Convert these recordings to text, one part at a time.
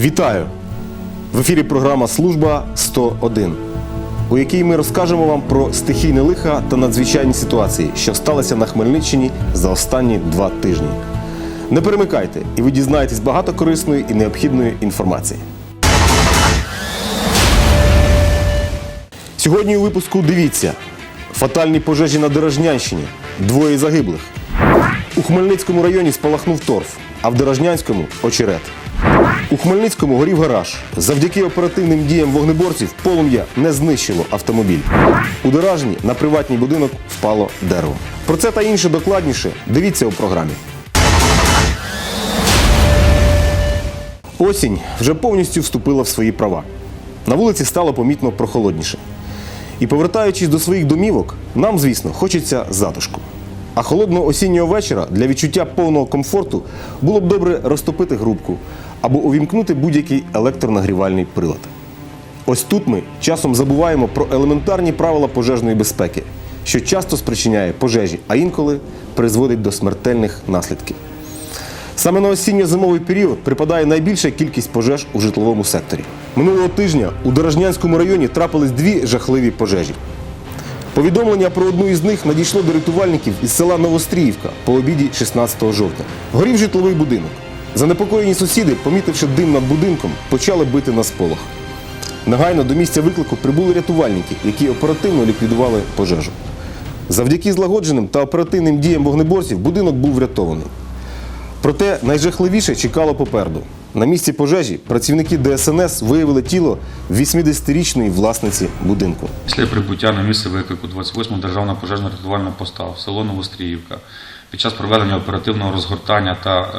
Вітаю! В ефірі програма Служба 101, у якій ми розкажемо вам про стихійне лиха та надзвичайні ситуації, що сталися на Хмельниччині за останні два тижні. Не перемикайте, і ви дізнаєтесь багато корисної і необхідної інформації. Сьогодні у випуску дивіться: фатальні пожежі на Дорожнянщині, двоє загиблих. У Хмельницькому районі спалахнув торф, а в Дорожнянському очерет. У Хмельницькому горів гараж. Завдяки оперативним діям вогнеборців полум'я не знищило автомобіль. У Доражні на приватній будинок впало дерево. Про це та інше докладніше дивіться у програмі. Осінь вже повністю вступила в свої права. На вулиці стало помітно прохолодніше. І повертаючись до своїх домівок, нам, звісно, хочеться затишку. А холодного осіннього вечора для відчуття повного комфорту було б добре розтопити грубку або увімкнути будь-який електронагрівальний прилад. Ось тут ми часом забуваємо про елементарні правила пожежної безпеки, що часто спричиняє пожежі, а інколи призводить до смертельних наслідків. Саме на осінньо-зимовий період припадає найбільша кількість пожеж у житловому секторі. Минулого тижня у Дорожнянському районі трапились дві жахливі пожежі. Повідомлення про одну із них надійшло до рятувальників із села Новостріївка по обіді 16 жовтня. Горів житловий будинок. Занепокоєні сусіди, помітивши дим над будинком, почали бити на сполох. Негайно до місця виклику прибули рятувальники, які оперативно ліквідували пожежу. Завдяки злагодженим та оперативним діям вогнеборців будинок був врятований. Проте найжахливіше чекало попереду. На місці пожежі працівники ДСНС виявили тіло 80-річної власниці будинку. Після прибуття на місце виклику 28-го державного пожежно-рятувального поста в село Новостріївка під час проведення оперативного розгортання та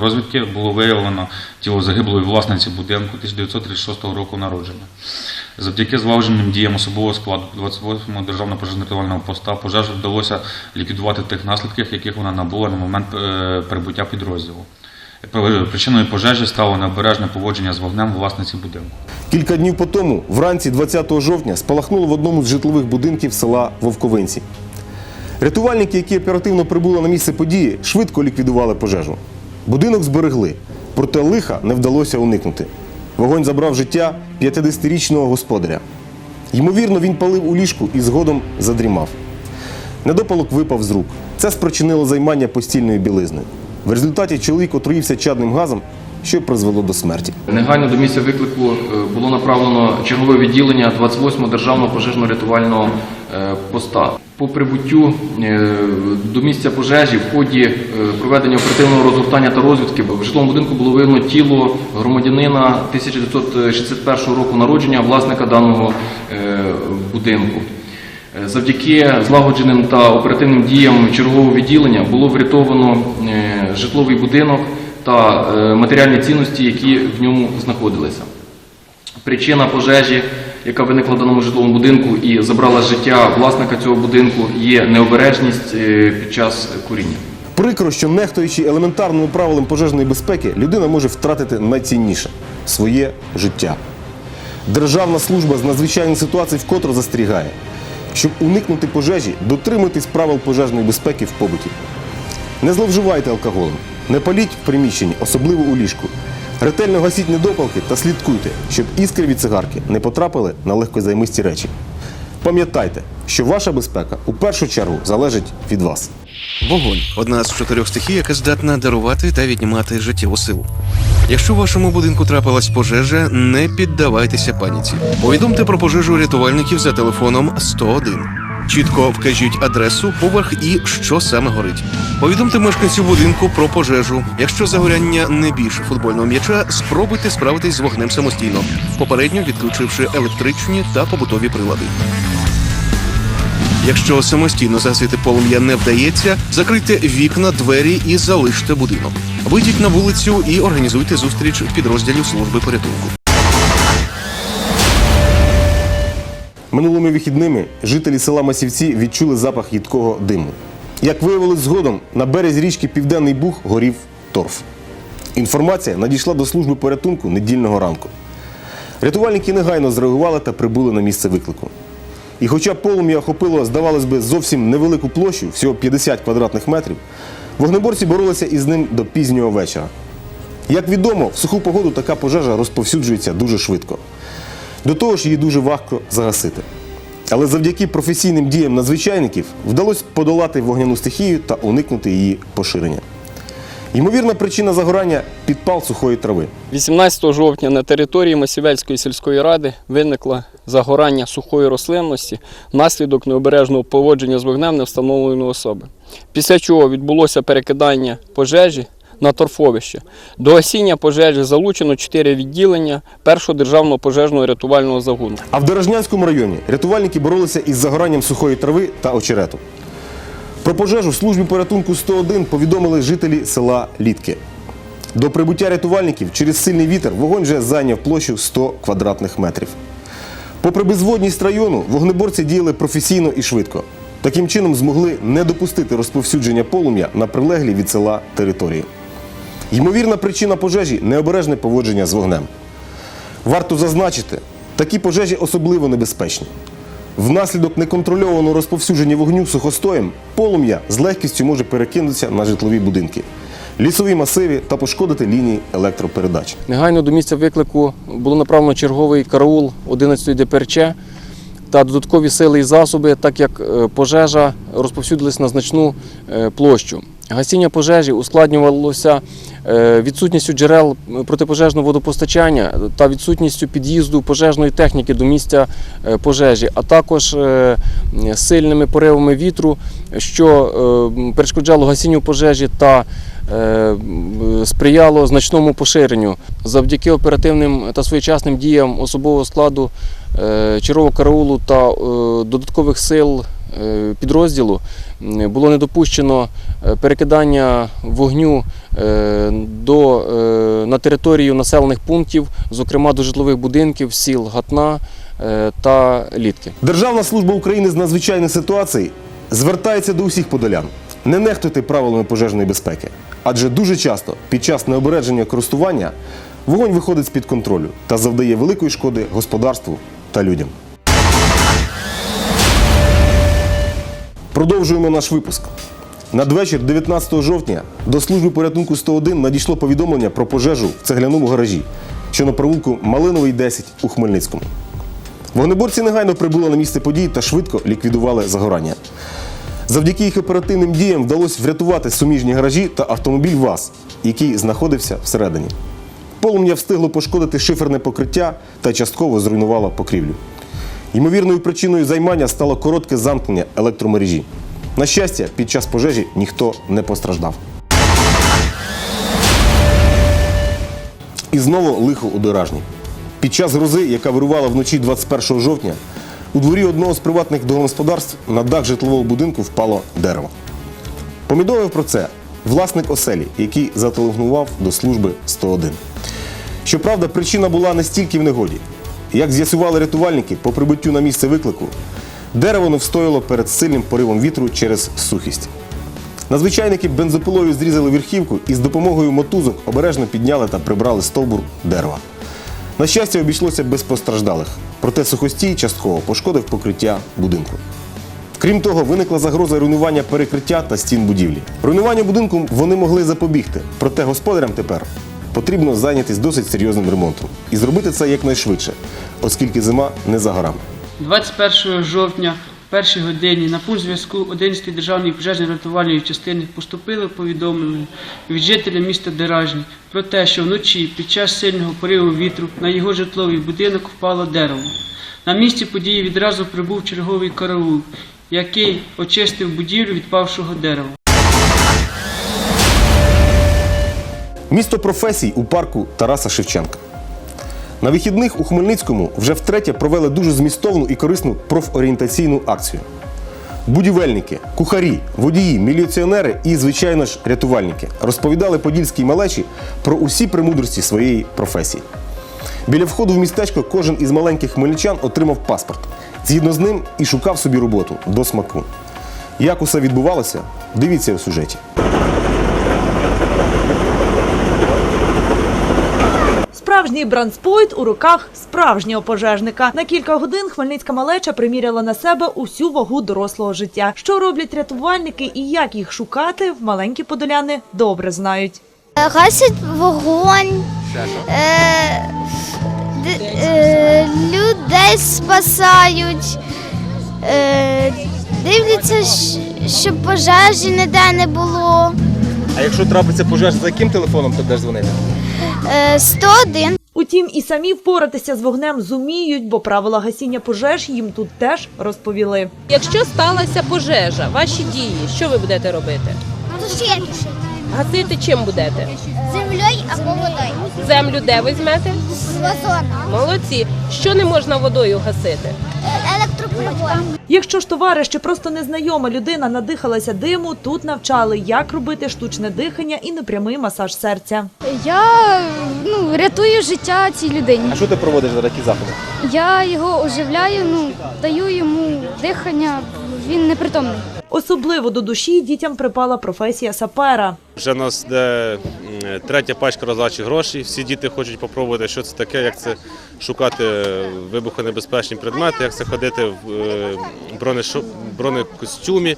розвідки було виявлено тіло загиблої власниці будинку 1936 року народження. Завдяки злагодженим діям особового складу 28-го державного пожежно-рятувального поста пожежу вдалося ліквідувати тих наслідків, яких вона набула на момент е, прибуття підрозділу. Причиною пожежі стало необережне поводження з вогнем власниці будинку. Кілька днів по тому, вранці 20 жовтня, спалахнуло в одному з житлових будинків села Вовковинці. Рятувальники, які оперативно прибули на місце події, швидко ліквідували пожежу. Будинок зберегли, проте лиха не вдалося уникнути. Вогонь забрав життя 50-річного господаря. Ймовірно, він палив у ліжку і згодом задрімав. Недопалок випав з рук. Це спричинило займання постільною білизною. В результаті чоловік отруївся чадним газом, що призвело до смерті. Негайно до місця виклику е, було направлено чергове відділення 28-го державного пожежно-рятувального е, поста. По прибуттю е, до місця пожежі в ході е, проведення оперативного розгортання та розвідки в житловому будинку було виявлено тіло громадянина 1961 року народження, власника даного е, будинку. Завдяки злагодженим та оперативним діям чергового відділення було врятовано житловий будинок та матеріальні цінності, які в ньому знаходилися. Причина пожежі, яка виникла в даному житловому будинку і забрала життя власника цього будинку, є необережність е, під час куріння. Прикро, що нехтуючи елементарними правилами пожежної безпеки, людина може втратити найцінніше своє життя. Державна служба з надзвичайних ситуацій вкотре застерігає, щоб уникнути пожежі, дотримуйтесь правил пожежної безпеки в побуті. Не зловживайте алкоголем, не паліть в приміщенні, особливо у ліжку. Ретельно гасіть недопалки та слідкуйте, щоб іскри від цигарки не потрапили на легкозаймисті речі. Пам'ятайте, що ваша безпека у першу чергу залежить від вас. Вогонь одна з чотирьох стихій, яка здатна дарувати та віднімати життєву силу. Якщо в вашому будинку трапилась пожежа, не піддавайтеся паніці. Повідомте про пожежу рятувальників за телефоном 101. Чітко вкажіть адресу, поверх і що саме горить. Повідомте мешканців будинку про пожежу. Якщо загоряння не більше футбольного м'яча, спробуйте справитись з вогнем самостійно, попередньо відключивши електричні та побутові прилади. Якщо самостійно загасити полум'я не вдається, закрийте вікна, двері і залиште будинок. Вийдіть на вулицю і організуйте зустріч підрозділів служби порятунку. Минулими вихідними жителі села Масівці відчули запах їдкого диму. Як виявилось згодом, на березі річки Південний Буг горів торф. Інформація надійшла до служби порятунку недільного ранку. Рятувальники негайно зреагували та прибули на місце виклику. І хоча полум'я охопило, здавалось би, зовсім невелику площу, всього 50 квадратних метрів, вогнеборці боролися із ним до пізнього вечора. Як відомо, в суху погоду така пожежа розповсюджується дуже швидко. До того ж, її дуже важко загасити. Але завдяки професійним діям надзвичайників вдалося подолати вогняну стихію та уникнути її поширення. Ймовірна причина загорання підпал сухої трави. 18 жовтня на території Масівельської сільської ради виникло загорання сухої рослинності внаслідок необережного поводження з вогнем невстановленої особи. Після чого відбулося перекидання пожежі на торфовище. До гасіння пожежі залучено 4 відділення першого державного пожежного рятувального загону. А в Дорожнянському районі рятувальники боролися із загоранням сухої трави та очерету. Про пожежу в службі порятунку 101 повідомили жителі села Літки. До прибуття рятувальників через сильний вітер вогонь вже зайняв площу 100 квадратних метрів. Попри безводність району, вогнеборці діяли професійно і швидко. Таким чином змогли не допустити розповсюдження полум'я на прилеглі від села території. Ймовірна причина пожежі необережне поводження з вогнем. Варто зазначити, такі пожежі особливо небезпечні. Внаслідок неконтрольованого розповсюдження вогню сухостоєм полум'я з легкістю може перекинутися на житлові будинки, лісові масиви та пошкодити лінії електропередач. Негайно до місця виклику було направлено черговий караул 11-ї ДПРЧ та додаткові сили і засоби, так як е, пожежа розповсюдилась на значну е, площу. Гасіння пожежі ускладнювалося е, відсутністю джерел протипожежного водопостачання та відсутністю під'їзду пожежної техніки до місця е, пожежі, а також е, сильними поривами вітру, що перешкоджало гасінню пожежі та сприяло значному поширенню. Завдяки оперативним та своєчасним діям особового складу чергового караулу та додаткових сил підрозділу було не допущено е, перекидання вогню е, до, е, на територію населених пунктів, зокрема до житлових будинків, сіл Гатна е, та Літки. Державна служба України з надзвичайних ситуацій звертається до усіх подолян. Не нехтуйте правилами пожежної безпеки, адже дуже часто під час необереження користування вогонь виходить з-під контролю та завдає великої шкоди господарству та людям. Продовжуємо наш випуск. Надвечір 19 жовтня до служби порятунку 101 надійшло повідомлення про пожежу в цегляному гаражі, що на провулку Малиновий 10 у Хмельницькому. Вогнеборці негайно прибули на місце події та швидко ліквідували загорання. Завдяки їх оперативним діям вдалося врятувати суміжні гаражі та автомобіль ВАЗ, який знаходився всередині. Полум'я встигло пошкодити шиферне покриття та частково зруйнувало покрівлю. Ймовірною причиною займання стало коротке замкнення електромережі. На щастя, під час пожежі ніхто не постраждав. І знову лихо у Доражні. Під час грози, яка вирувала вночі 21 жовтня, у дворі одного з приватних домогосподарств на дах житлового будинку впало дерево. Повідомив про це власник оселі, який зателефонував до служби 101. Щоправда, причина була не стільки в негоді. Як з'ясували рятувальники по прибуттю на місце виклику, дерево не встояло перед сильним поривом вітру через сухість. Надзвичайники бензопилою зрізали верхівку і з допомогою мотузок обережно підняли та прибрали стовбур дерева. На щастя, обійшлося без постраждалих, проте сухостій частково пошкодив покриття будинку. Крім того, виникла загроза руйнування перекриття та стін будівлі. Руйнуванню будинку вони могли запобігти, проте господарям тепер потрібно зайнятися досить серйозним ремонтом і зробити це якнайшвидше, оскільки зима не за горами. 21 жовтня в першій годині на пункт зв'язку 11-ї державної пожежно-рятувальної частини поступило повідомлення від жителя міста Деражні про те, що вночі під час сильного пориву вітру на його житловий будинок впало дерево. На місці події відразу прибув черговий караул, який очистив будівлю від павшого дерева. Місто професій у парку Тараса Шевченка. На вихідних у Хмельницькому вже втретє провели дуже змістовну і корисну профорієнтаційну акцію. Будівельники, кухарі, водії, міліціонери і, звичайно ж, рятувальники розповідали подільській малечі про усі премудрості своєї професії. Біля входу в містечко кожен із маленьких хмельничан отримав паспорт. Згідно з ним і шукав собі роботу до смаку. Як усе відбувалося, дивіться у сюжеті. Справжній бранспойт у руках справжнього пожежника. На кілька годин хмельницька малеча приміряла на себе усю вагу дорослого життя. Що роблять рятувальники і як їх шукати, маленькі подоляни добре знають. Гасять вогонь, е, е, людей спасають, е, дивляться, щоб пожежі ніде не було. А якщо трапиться пожежа, за яким телефоном ти будеш дзвонити? Е, 101. Утім, і самі впоратися з вогнем зуміють, бо правила гасіння пожеж їм тут теж розповіли. Якщо сталася пожежа, ваші дії, що ви будете робити? Гасити чим будете? Землею або водою. Землю де візьмете? З вазона. Молодці. Що не можна водою гасити? Якщо ж товариш чи просто незнайома людина надихалася диму, тут навчали, як робити штучне дихання і непрямий масаж серця. Я ну, рятую життя цій людині. А що ти проводиш за такі заходи? Я його оживляю, ну, даю йому дихання, він непритомний. Особливо до душі дітям припала професія сапера. Вже у нас де третя пачка роздачі грошей. Всі діти хочуть попробувати, що це таке, як це шукати вибухонебезпечні предмети, як це ходити в е, бронекостюмі.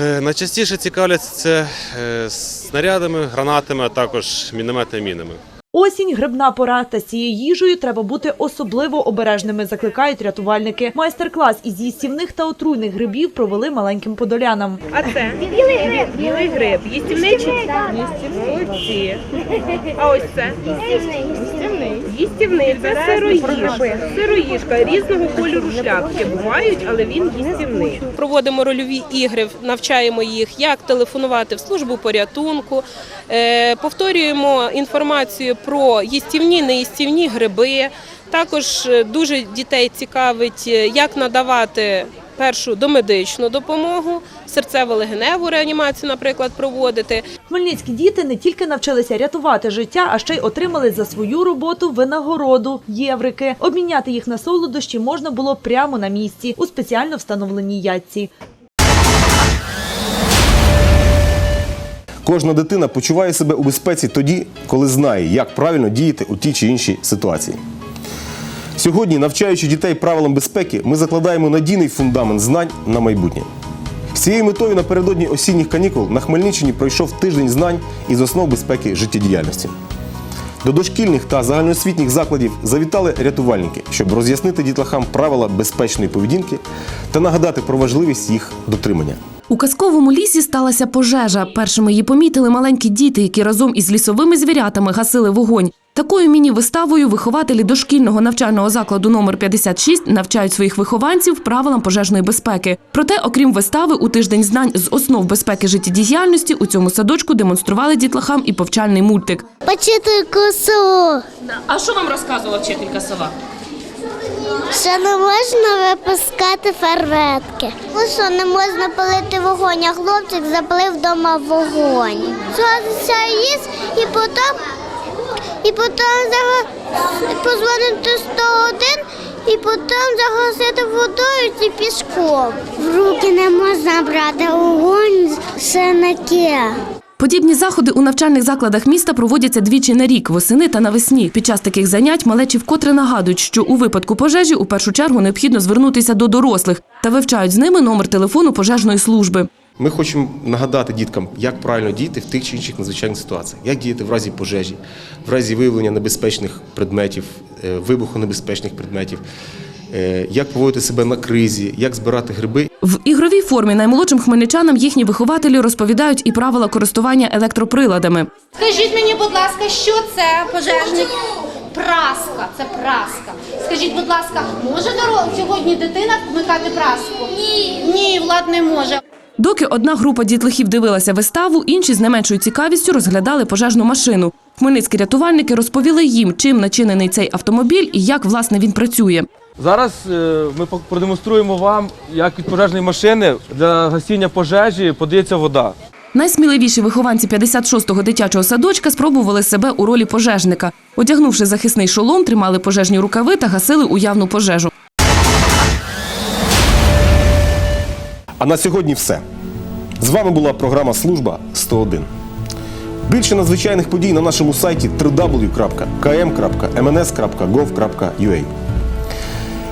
Е, Найчастіше цікавляться це е, снарядами, гранатами, а також мінометними мінами. Осінь грибна пора, та з цією їжею треба бути особливо обережними, закликають рятувальники. Майстер-клас із їстівних та отруйних грибів провели маленьким подолянам. А це? Білий гриб. Білий гриб. Їстівний чи? Їстівний. А ось це? Їстівний. Їстівний. Це сироїжка. Сироїжка різного кольору шляпки бувають, але він їстівний. Проводимо рольові ігри, навчаємо їх, як телефонувати в службу порятунку, е, повторюємо інформацію про їстівні, неїстівні гриби. Також е, дуже дітей цікавить, е, як надавати першу домедичну допомогу, серцево-легеневу реанімацію, наприклад, проводити. Хмельницькі діти не тільки навчилися рятувати життя, а ще й отримали за свою роботу винагороду єврики. Обміняти їх на солодощі можна було прямо на місці у спеціально встановленій ятці. Кожна дитина почуває себе у безпеці тоді, коли знає, як правильно діяти у тій чи іншій ситуації. Сьогодні, навчаючи дітей правилам безпеки, ми закладаємо надійний фундамент знань на майбутнє. З цією метою напередодні осінніх канікул на Хмельниччині пройшов тиждень знань із основ безпеки життєдіяльності. До дошкільних та загальноосвітніх закладів завітали рятувальники, щоб роз'яснити дітлахам правила безпечної поведінки та нагадати про важливість їх дотримання. У казковому лісі сталася пожежа. Першими її помітили маленькі діти, які разом із лісовими звірятами гасили вогонь. Такою міні-виставою вихователі дошкільного навчального закладу номер 56 навчають своїх вихованців правилам пожежної безпеки. Проте, окрім вистави, у тиждень знань з основ безпеки життєдіяльності у цьому садочку демонстрували дітлахам і повчальний мультик. Почитайку село, А що вам розказувала вчителька сова? Що не можна випускати фарветки. Ну що, не можна палити вогонь, а хлопчик запалив вдома вогонь. Згодиться їс і потім, і потім позвонити 101 і потім загасити водою чи піском. В руки не можна брати вогонь, синаки. Подібні заходи у навчальних закладах міста проводяться двічі на рік, восени та навесні. Під час таких занять малечі вкотре нагадують, що у випадку пожежі у першу чергу необхідно звернутися до дорослих та вивчають з ними номер телефону пожежної служби. Ми хочемо нагадати діткам, як правильно діяти в тих чи інших надзвичайних ситуаціях, як діяти в разі пожежі, в разі виявлення небезпечних предметів, е, вибухонебезпечних предметів, як поводити себе на кризі, як збирати гриби. В ігровій формі наймолодшим хмельничанам їхні вихователі розповідають і правила користування електроприладами. Скажіть мені, будь ласка, що це пожежник? Праска, це праска. Скажіть, будь ласка, може сьогодні дитина вмикати праску? Ні. Ні, Влад не може. Доки одна група дітлахів дивилася виставу, інші з не меншою цікавістю розглядали пожежну машину. Хмельницькі рятувальники розповіли їм, чим начинений цей автомобіль і як власне він працює. Зараз е, ми продемонструємо вам, як від пожежної машини для гасіння пожежі подається вода. Найсміливіші вихованці 56-го дитячого садочка спробували себе у ролі пожежника. Одягнувши захисний шолом, тримали пожежні рукави та гасили уявну пожежу. А на сьогодні все. З вами була програма Служба 101. Більше надзвичайних подій на нашому сайті www.km.mns.gov.ua.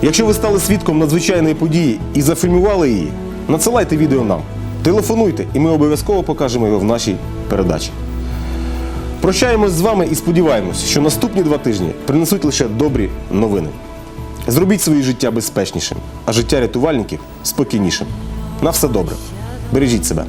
Якщо ви стали свідком надзвичайної події і зафільмували її, надсилайте відео нам. Телефонуйте, і ми обов'язково покажемо його в нашій передачі. Прощаємось з вами і сподіваємось, що наступні два тижні принесуть лише добрі новини. Зробіть своє життя безпечнішим, а життя рятувальників спокійнішим. На все добре. Бережіть себе.